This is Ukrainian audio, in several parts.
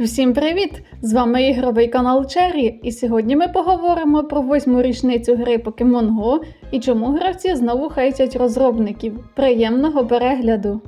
Всім привіт! З вами ігровий канал Черрі, і сьогодні ми поговоримо про восьму річницю гри Pokemon Go і чому гравці знову хейтять розробників. Приємного перегляду!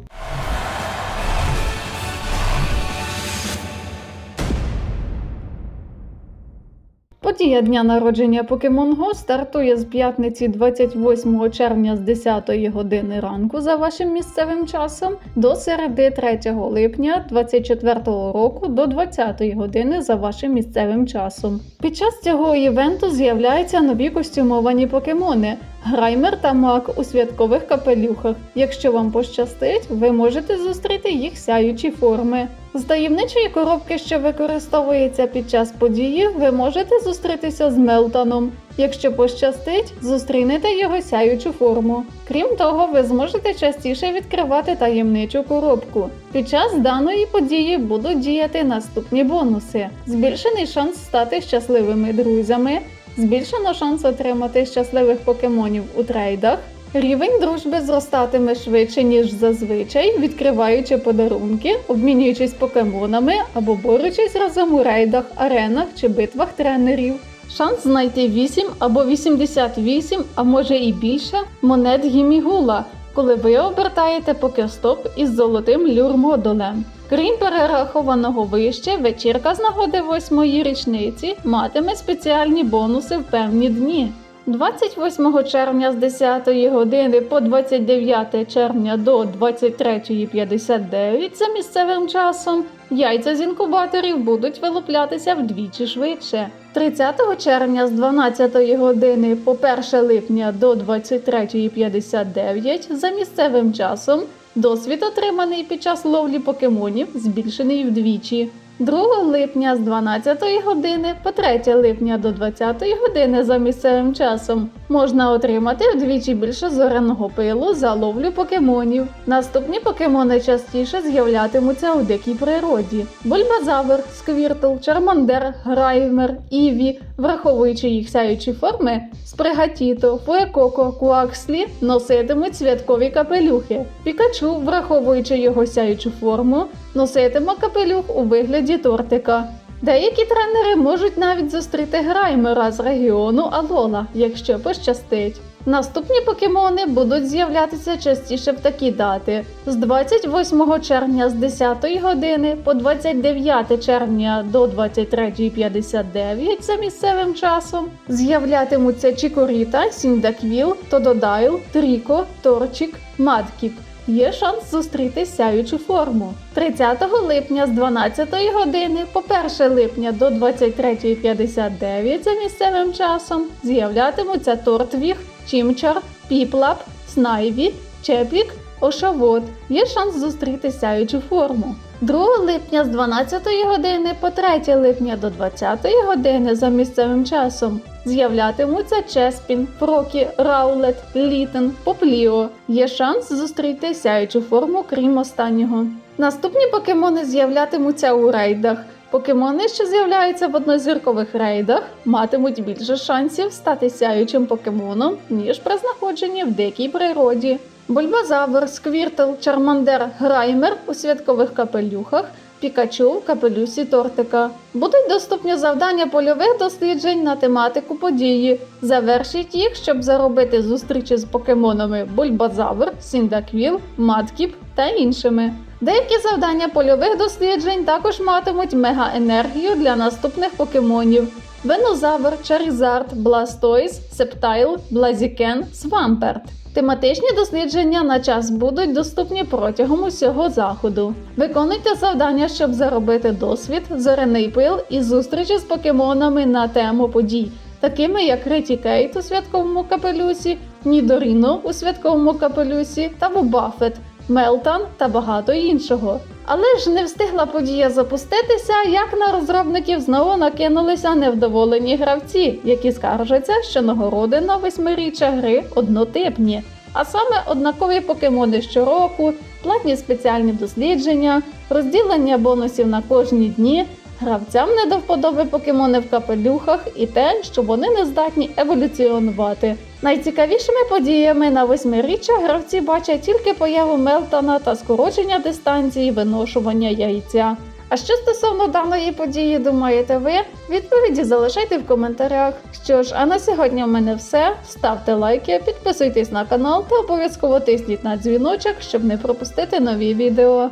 Подія дня народження Pokemon Go стартує з п'ятниці 28 червня з 10 години ранку за вашим місцевим часом до середи 3 липня 24 року до 20 години за вашим місцевим часом. Під час цього івенту з'являються нові костюмовані покемони. Граймер та мак у святкових капелюхах. Якщо вам пощастить, ви можете зустріти їх сяючі форми. З таємничої коробки, що використовується під час події, ви можете зустрітися з Мелтаном. Якщо пощастить, зустрінете його сяючу форму. Крім того, ви зможете частіше відкривати таємничу коробку. Під час даної події будуть діяти наступні бонуси: збільшений шанс стати щасливими друзями, збільшено шанс отримати щасливих покемонів у трейдах. Рівень дружби зростатиме швидше, ніж зазвичай, відкриваючи подарунки, обмінюючись покемонами або борючись разом у рейдах, аренах чи битвах тренерів. Шанс знайти 8 або 88, а може і більше монет гімігула, коли ви обертаєте покестоп із золотим люр-модулем. Крім перерахованого вище, вечірка з нагоди восьмої річниці матиме спеціальні бонуси в певні дні. 28 червня з 10 години по 29 червня до 23.59 за місцевим часом яйця з інкубаторів будуть вилуплятися вдвічі швидше. 30 червня з 12 години по 1 липня до 23.59 за місцевим часом досвід отриманий під час ловлі покемонів збільшений вдвічі. 2 липня з 12 години по 3 липня до 20 години за місцевим часом можна отримати вдвічі більше зореного пилу за ловлю покемонів. Наступні покемони частіше з'являтимуться у дикій природі: Бульбазавр, Сквіртл, Чармандер, Граймер, Іві, враховуючи їх сяючі форми, Спригатіто, Фуекоко, Куакслі носитимуть святкові капелюхи. Пікачу, враховуючи його сяючу форму, носитиме капелюх у вигляді тортика. Деякі тренери можуть навіть зустріти граймера з регіону Алола, якщо пощастить. Наступні покемони будуть з'являтися частіше в такі дати: з 28 червня з 10 години по 29 червня до 23.59 за місцевим часом. З'являтимуться Чікоріта, Сіндаквіл, Тододайл, Тріко, Торчик, Маткіп. Є шанс зустріти сяючу форму. 30 липня з 12 години по 1 липня до 23.59 за місцевим часом з'являтимуться Тортвіг, Чімчар, Піплап, Снайві, Чеплік, Ошавод. Є шанс зустріти сяючу форму. 2 липня з 12 години по 3 липня до 20 години за місцевим часом з'являтимуться Чеспін, Фрокі, Раулет, Літен, Попліо. Є шанс зустріти сяючу форму, крім останнього. Наступні покемони з'являтимуться у рейдах. Покемони, що з'являються в однозіркових рейдах, матимуть більше шансів стати сяючим покемоном, ніж при знаходженні в дикій природі. Бульбазавр, Сквіртл, Чармандер, Граймер у святкових капелюхах, Пікачу в капелюсі тортика. Будуть доступні завдання польових досліджень на тематику події. Завершіть їх, щоб заробити зустрічі з покемонами Бульбазавр, Сіндаквіл, Маткіп та іншими. Деякі завдання польових досліджень також матимуть мега-енергію для наступних покемонів: Венозавр, Чарізард, Бластойс, Септайл, Блазікен, Свамперт. Тематичні дослідження на час будуть доступні протягом усього заходу. Виконуйте завдання, щоб заробити досвід, зоряний пил і зустрічі з покемонами на тему подій, такими як Риті Кейт у святковому капелюсі, Нідоріно у святковому капелюсі та Вубафет, Мелтан та багато іншого. Але ж не встигла подія запуститися, як на розробників знову накинулися невдоволені гравці, які скаржаться, що нагороди на восьмиріччя гри однотипні, а саме однакові покемони щороку, платні спеціальні дослідження, розділення бонусів на кожні дні. Гравцям не до вподоби покемони в капелюхах і те, що вони не здатні еволюціонувати. Найцікавішими подіями на восьмиріччя гравці бачать тільки появу Мелтона та скорочення дистанції виношування яйця. А що стосовно даної події думаєте ви? Відповіді залишайте в коментарях. Що ж, а на сьогодні в мене все. Ставте лайки, підписуйтесь на канал та обов'язково тисніть на дзвіночок, щоб не пропустити нові відео.